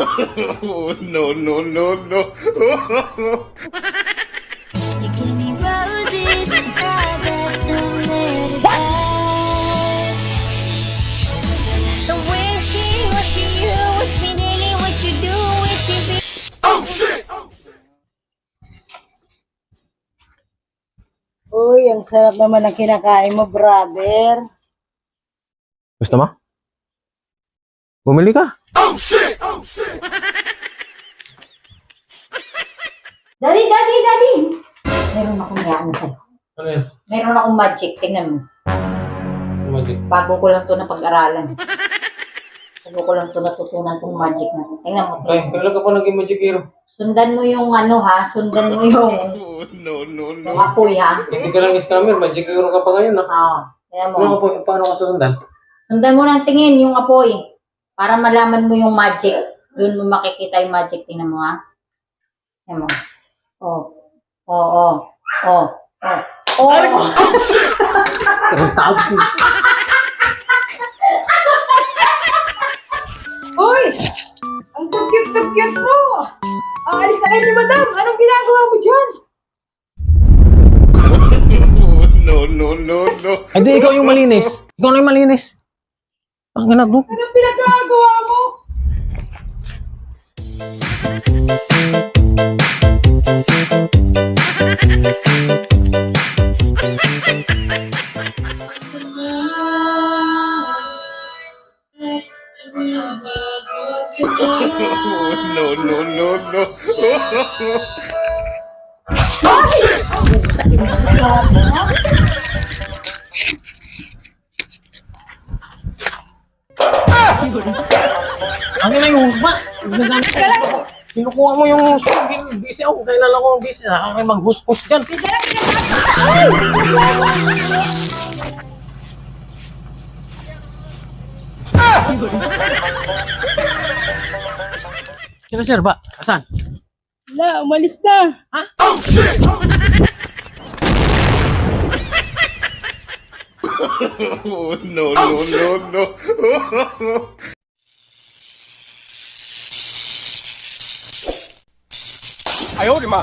Oh, no, no, no, no. You give me roses and. So wishy, wishy you, wish me daily what you do, wishy be. Uy, ang sarap naman ng kinakain mo, brother. Gusto mo? Bumili ka. Daddy, daddy, daddy! Meron akong yaan sa'yo. Ano yan? Meron akong magic. Tingnan mo. Magic. Bago ko lang to na pag-aralan. Bago ko lang to natutunan tong magic na to. Tingnan mo. Ay, Tingnan ka pa naging magic hero? Sundan mo yung ano ha. Sundan mo yung, Oh, no, no, no. yung apoy ha. Hindi ka lang scammer, magic hero ka pa ngayon, ha? Oo. Tingnan mo. Ano paano ka susundan? Sundan mo ng tingin yung apoy. Para malaman mo yung magic. Doon mo makikita yung magic. Tingnan mo ha. Tingnan mo. Oh. Oh, oh. Oh. Oh. Oh. Ang tawag mo. Uy! Ang cute-cute mo! Ang alis na kayo ni madam! Anong ginagawa mo dyan? No, no, no, no. Ay, di, ikaw yung malinis. Ikaw na yung malinis. Ang anak mo. Anong pinagkagawa mo? Oh, no, no, no, no. Ano na yung husma? Ginagamit ka lang. Kinukuha mo yung husma. Busy ako. Kailan ako busy. Nakakay mag-hus-hus dyan. Sino sir ba? Asan? Wala, umalis na. Oh, 哦，no no no no！哎呦我的妈！